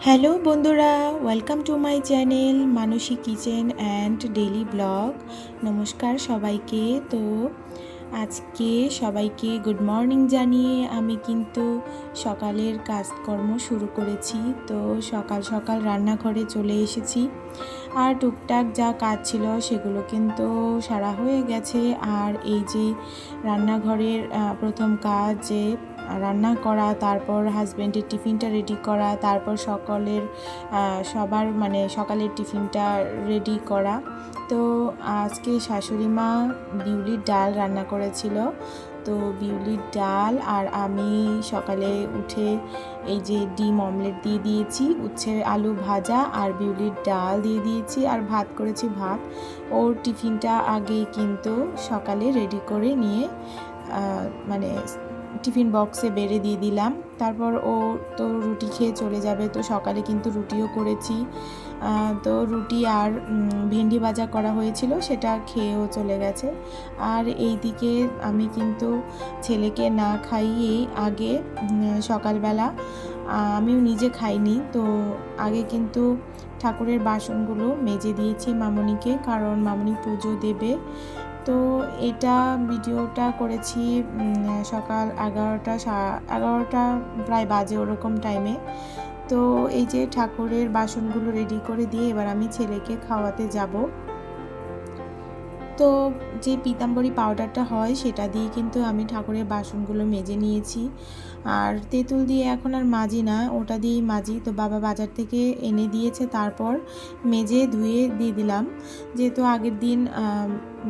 Hello বন্ধুরা welcome to my channel Manasi kitchen and daily vlog নমস্কার সবাইকে। তো আজকে সবাইকে গুড মর্নিং জানিয়ে আমি কিন্তু সকালের কাজকর্ম শুরু করেছি। তো সকাল সকাল রান্নাঘরে চলে এসেছি। আর টুকটাক যা কাজ ছিল সেগুলো কিন্তু সারা হয়ে গেছে। আর এই যে রান্নাঘরের প্রথম কাজ যে রান্না করা, তারপর হাজব্যান্ডের টিফিনটা রেডি করা, তারপর সকলের সবার মানে সকালের টিফিনটা রেডি করা। তো আজকে শাশুড়ি মা বিউলির ডাল রান্না করেছিল। তো বিউলির ডাল আর আমি সকালে উঠে এই যে ডিম অমলেট দিয়ে দিয়েছি, উচ্ছে আলু ভাজা আর বিউলির ডাল দিয়ে দিয়েছি আর ভাত করেছি ভাত। ওর টিফিনটা আগেই কিন্তু সকালে রেডি করে নিয়ে মানে টিফিন বক্সে বেড়ে দিয়ে দিলাম। তারপর ও তো রুটি খেয়ে চলে যাবে। তো সকালে কিন্তু রুটিও করেছি। তো রুটি আর ভেন্ডি ভাজা করা হয়েছিল, সেটা খেয়েও চলে গেছে। আর এই দিকে আমি কিন্তু ছেলেকে না খাইয়েই আগে সকালবেলা আমিও নিজে খাইনি। তো আগে কিন্তু ঠাকুরের বাসনগুলো মেজে দিয়েছি মামনিকে, কারণ মামনি পুজো দেবে। তো এটা ভিডিওটা করেছি সকাল এগারোটা এগারোটা প্রায় বাজে ওরকম টাইমে তো এই যে ঠাকুরের বাসনগুলো রেডি করে দিয়ে এবার আমি ছেলেকে খাওয়াতে যাব। তো যে পিতাম্বরী পাউডারটা হয়, সেটা দিয়ে কিন্তু আমি ঠাকুরের বাসনগুলো মেজে নিয়েছি। আর তেঁতুল দিয়ে এখন আর মাজি না, ওটা দিয়েই মাজি। তো বাবা বাজার থেকে এনে দিয়েছে, তারপর মেজে ধুয়ে দিয়ে দিলাম। যেহেতু আগের দিন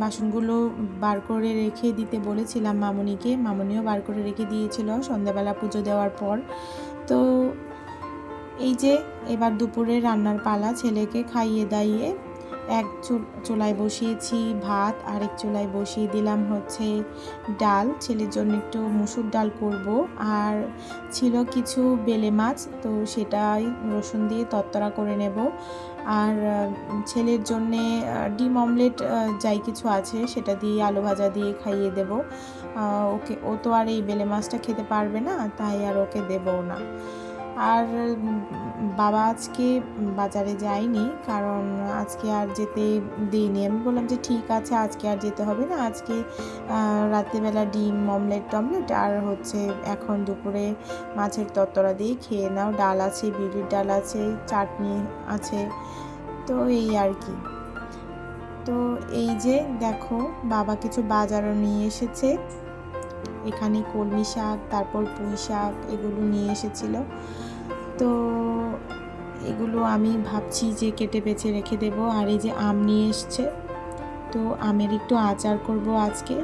বাসনগুলো বার করে রেখে দিতে বলেছিলাম মামনিকে, মামনিও বার করে রেখে দিয়েছিল সন্ধ্যাবেলা পুজো দেওয়ার পর। তো এই যে, এবার দুপুরে রান্নার পালা ছেলেকে খাইয়ে দাইয়ে এক চুল- চুলায় বসিয়েছি ভাত, আরেক চুলায় বসিয়ে দিলাম হচ্ছে ডাল। ছেলের জন্য একটু মুসুর ডাল করব। আর ছিল কিছু বেলে মাছ, তো সেটাই রসুন দিয়ে তরতরা করে নেব। আর ছেলের জন্যে ডিম অমলেট যাই কিছু আছে সেটা দিয়ে আলু ভাজা দিয়ে খাইয়ে দেব। ওকে, ও তো আর এই বেলে মাছটা খেতে পারবে না, তাই আর ওকে দেবও না। আর বাবা আজকে বাজারে যায়নি, কারণ আজকে আর যেতে দিইনি আমি বললাম যে ঠিক আছে, আজকে আর যেতে হবে না। আজকে রাত্রিবেলা ডিম, অমলেট, টমলেট আর হচ্ছে এখন দুপুরে মাছের তরতরা দিয়ে খেয়ে নাও। ডাল আছে, বিউলির ডাল আছে, চাটনি আছে। তো এই আর কি। তো এই যে দেখো, বাবা কিছু বাজারও নিয়ে এসেছে। এখানে কলমি শাক, তারপর পুঁই শাক এগুলো নিয়ে এসেছিল। তো এগুলো আমি ভাবছি যে কেটে বেছে রেখে দেব। আর এই যে আম নিয়ে এসছে, তো আমের একটু আচার করব আজকে।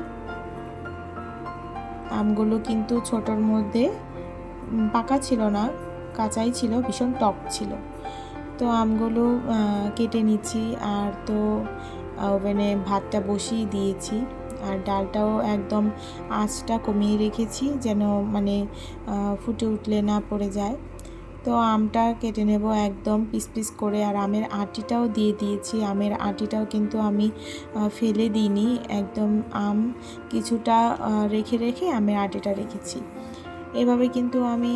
আমগুলো কিন্তু ছোটোর মধ্যে পাকা ছিল না, কাঁচাই ছিল, ভীষণ টক ছিল। তো আমগুলো কেটে নিচ্ছি। আর তো ওভেনে ভাতটা বসিয়ে দিয়েছি। আর ডালটাও একদম আঁচটা কমিয়ে রেখেছি যেন মানে ফুটে উঠলে না পড়ে যায়। তো আমটা কেটে নেব একদম পিস পিস করে আর আমের আটিটাও দিয়ে দিয়েছি। আমের আটিটাও কিন্তু আমি ফেলে দিইনি। একদম আম কিছুটা রেখে রেখে আমের আটিটা রেখেছি। এভাবে কিন্তু আমি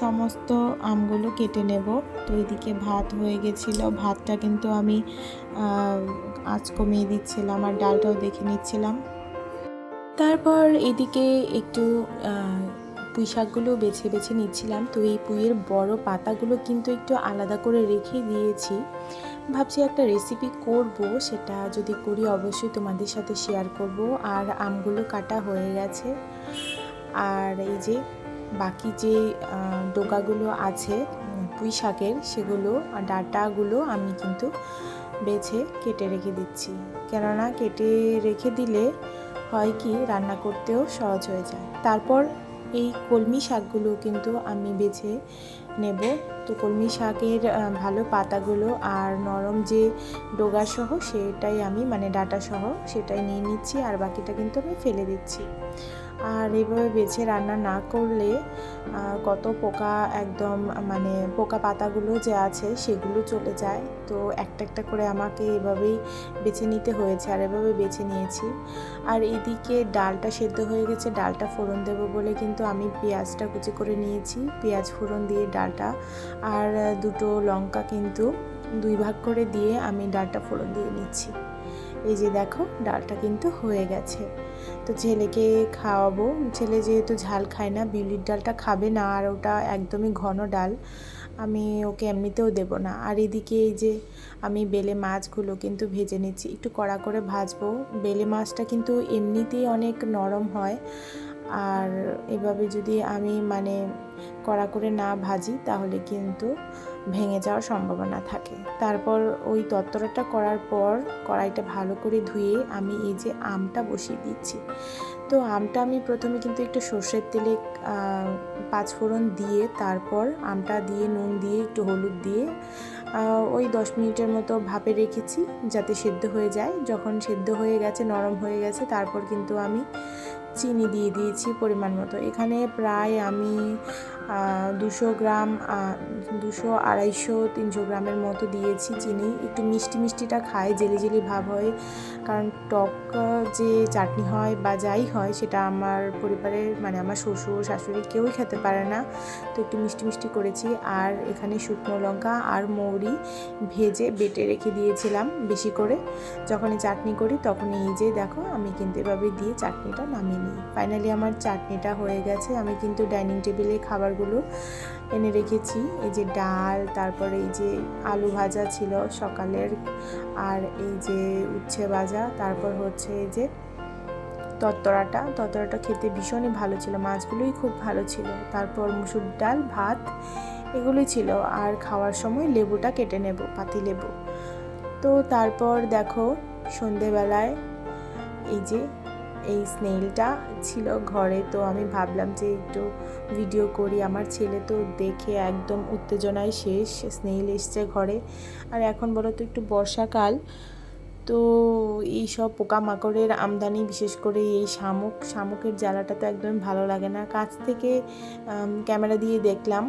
সমস্ত আমগুলো কেটে নেব। তো এদিকে ভাত হয়ে গেছিল। ভাতটা কিন্তু আমি আঁচ কমিয়ে দিচ্ছিলাম আর ডালটাও দেখে নিচ্ছিলাম। তারপর এদিকে একটু পুঁই শাকগুলো বেছে বেছে নিচ্ছিলাম। তো এই পুঁইয়ের বড় পাতাগুলো কিন্তু একটু আলাদা করে রেখে দিয়েছি। ভাবছি একটা রেসিপি করব। সেটা যদি করি অবশ্যই তোমাদের সাথে শেয়ার করব। আর আমগুলো কাটা হয়ে গেছে। আর এই যে বাকি যে ডোকাগুলো আছে, পুঁই শাকের সেগুলো, ডাঁটাগুলো আমি কিন্তু বেছে কেটে রেখে দিচ্ছি। কেননা কেটে রেখে দিলে হয় কি, রান্না করতেও সহজ হয়ে যায়। তারপর এই কলমি শাকগুলো কিন্তু আমি বেছে নেব। তো কলমি শাকের ভালো পাতাগুলো আর নরম যে ডোগা সহ সেটাই আমি মানে ডাটা সহ সেটাই নিয়ে নিচ্ছি আর বাকিটা কিন্তু আমি ফেলে দিচ্ছি। আর এভাবে বেছে রান্না না করলে কত পোকা একদম মানে পোকা পাতাগুলো যে আছে সেগুলো চলে যায়। তো একটা একটা করে আমাকে এভাবেই বেছে নিতে হয়েছে আর এভাবে বেছে নিয়েছি। আর এদিকে ডালটা সেদ্ধ হয়ে গেছে, ডালটা ফোড়ন দেবো বলে কিন্তু আমি পেঁয়াজটা কুচি করে নিয়েছি। পেঁয়াজ ফোড়ন দিয়ে ডালটা আর দুটো লঙ্কা কিন্তু দুই ভাগ করে দিয়ে আমি ডালটা ফোড়ন দিয়ে নিচ্ছি। এই যে দেখো, ডালটা কিন্তু হয়ে গেছে। তো ছেলেকে খাওয়াবো। ছেলে যেহেতু ঝাল খায় না, বিউলির ডালটা খাবে না, আর ওটা একদমই ঘন ডাল, আমি ওকে এমনিতেও দেবো না। আর এদিকে এই যে আমি বেলে মাছগুলো কিন্তু ভেজে নিচ্ছি। একটু কড়া করে ভাজবো। বেলে মাছটা কিন্তু এমনিতেই অনেক নরম হয়। আর এভাবে যদি আমি মানে কড়া করে না ভাজি, তাহলে কিন্তু ভেঙে যাওয়ার সম্ভাবনা থাকে। তারপর ওই তত্তরাটা করার পর কড়াইটা ভালো করে ধুয়ে আমি এই যে আমটা বসিয়ে দিচ্ছি। তো আমটা আমি প্রথমে কিন্তু একটু সর্ষের তেলে পাঁচফোড়ন দিয়ে তারপর আমটা দিয়ে নুন দিয়ে একটু হলুদ দিয়ে ওই দশ মিনিটের মতো ভাপে রেখেছি যাতে সেদ্ধ হয়ে যায়। যখন সেদ্ধ হয়ে গেছে, নরম হয়ে গেছে, তারপর কিন্তু আমি চিনি দিয়ে দিয়েছি পরিমাণ মতো। এখানে প্রায় আমি দুশো গ্রাম দুশো আড়াইশো, তিনশো গ্রামের মতো দিয়েছি চিনি। একটু মিষ্টি মিষ্টিটা খায়, জেলি জেলি ভাব হয়। কারণ টক যে চাটনি হয় বা যাই হয়, সেটা আমার পরিবারের মানে আমার শ্বশুর, শাশুড়ি কেউই খেতে পারে না। তো একটু মিষ্টি মিষ্টি করেছি। আর এখানে শুকনো লঙ্কা আর মৌরি ভেজে বেটে রেখে দিয়েছিলাম বেশি করে। যখনই চাটনি করি তখন এই যে দেখো, আমি কিন্তু এভাবে দিয়ে চাটনিটা নামিয়ে নিই ফাইনালি আমার চাটনিটা হয়ে গেছে। আমি কিন্তু ডাইনিং টেবিলে খাবারগুলো এনে রেখেছি। এই যে ডাল, তারপরে এই যে আলু ভাজা ছিল সকালের, আর এই যে উচ্ছে ভাজা, তারপর হচ্ছে এই যে তত্তরাটা। তত্তরাটা খেতে ভীষণই ভালো ছিল। মাছগুলোই খুব ভালো ছিল। তারপর মুসুর ডাল, ভাত, এগুলোই ছিল। আর খাওয়ার সময় লেবুটা কেটে নেব, পাতি লেবু। তো তারপর দেখো সন্ধেবেলায় এই যে এই স্নেইলটা ছিল ঘরে, তো আমি ভাবলাম যে একটু ভিডিও করি। আমার ছেলে তো দেখে একদম উত্তেজনায় শেষ, স্নেইল এসছে ঘরে। আর এখন বলো তো একটু বর্ষাকাল, তো এই সব পোকামাকড়ের আমদানি, বিশেষ করে এই শামুক, শামুকের জ্বালাটা তো একদম ভালো লাগে না। কাছ থেকে ক্যামেরা দিয়ে দেখলাম।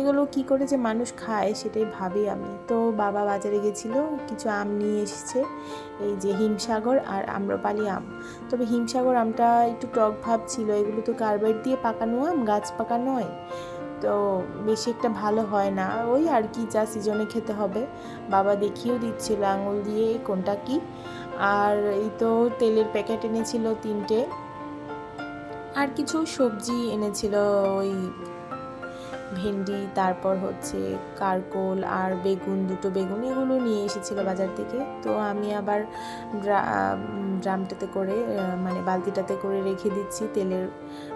এগুলো কি করে যে মানুষ খায় সেটাই ভাবি আমি। তো বাবা বাজারে গেছিল, কিছু আম নিয়ে এসেছে, এই যে হিমসাগর আর আম্রপালি আম। তবে হিমসাগর আমটা একটু টক ভাব ছিল, এগুলো তো কার্বাইড দিয়ে পাকানো আম, গাছ পাকা নয়। তো বেশি একটা ভালো হয় না, ওই আর কি, যা সিজনে খেতে হবে। বাবা দেখিয়েও দিচ্ছিল আঙুল দিয়ে কোনটা কি। আর এই তো তেলের প্যাকেট এনেছিল তিনটে। আর কিছু সবজি এনেছিল ওই ভেন্ডি, তারপর হচ্ছে কারকোল আর বেগুন, দুটো বেগুন এগুলো নিয়ে এসেছিল বাজার থেকে। তো আমি আবার ড্রা- ড্রামটাতে করে মানে বালতিটাতে করে রেখে দিচ্ছি তেলের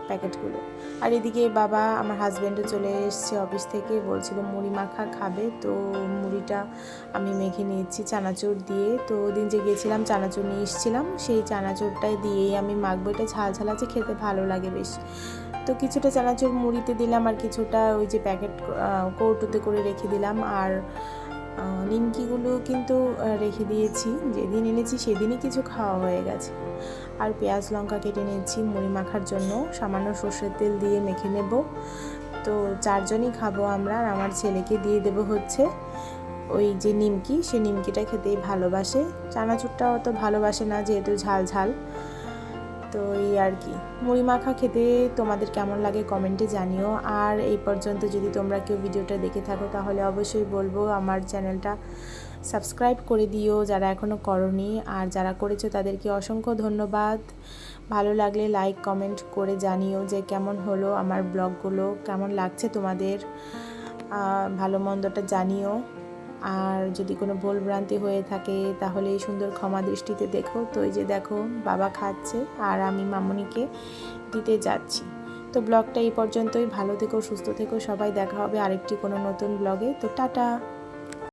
প্যাকেটগুলো। আর এদিকে বাবা আমার হাজব্যান্ডও চলে এসছে অফিস থেকে, বলছিল মুড়ি মাখা খাবে। তো মুড়িটা আমি মেখে নিয়েছি চানাচুর দিয়ে। তো ওদিন যে গেছিলাম চানাচুর নিয়ে এসেছিলাম, সেই চানাচুরটাই দিয়েই আমি মাখবো। এটা ঝাল ঝাল আছে, খেতে ভালো লাগে বেশ। তো কিছুটা চানাচুর মুড়িতে দিলাম আর কিছুটা ওই যে প্যাকেট কৌটোতে করে রেখে দিলাম। আর নিমকিগুলো কিন্তু রেখে দিয়েছি। যেদিন এনেছি সেদিনই কিছু খাওয়া হয়ে গেছে। আর পেঁয়াজ লঙ্কা কেটে নিয়েছি মুড়ি মাখার জন্য। সামান্য সর্ষের তেল দিয়ে মেখে নেব। তো চারজনই খাব আমরা আর আমার ছেলেকে দিয়ে দেব হচ্ছে ওই যে নিমকি। সে নিমকিটা খেতেই ভালোবাসে। চানাচুরটা অত ভালোবাসে না, যেহেতু ঝাল ঝাল। তো এই আর কি। মুড়ি মাখা খেতে তোমাদের কেমন লাগে কমেন্টে জানিও। আর এই পর্যন্ত যদি তোমরা কেউ ভিডিওটা দেখে থাকো, তাহলে অবশ্যই বলব আমার চ্যানেলটা সাবস্ক্রাইব করে দিও যারা এখনও করনি। আর যারা করেছ তাদেরকে অসংখ্য ধন্যবাদ। ভালো লাগলে লাইক, কমেন্ট করে জানিও যে কেমন হলো আমার ব্লগগুলো, কেমন লাগছে তোমাদের। ভালো মন্দটা জানিও। আর যদি কোনো ভুল ভ্রান্তি হয়ে থাকে, তাহলে এই সুন্দর ক্ষমা দৃষ্টিতে দেখো। তো এই যে দেখো, বাবা খাচ্ছে আর আমি মামনিকে দিতে যাচ্ছি। তো ব্লগটা এই পর্যন্তই। ভালো থেকো, সুস্থ থেকো। সবাই দেখা হবে আরেকটি কোনো নতুন ব্লগে। তো টাটা!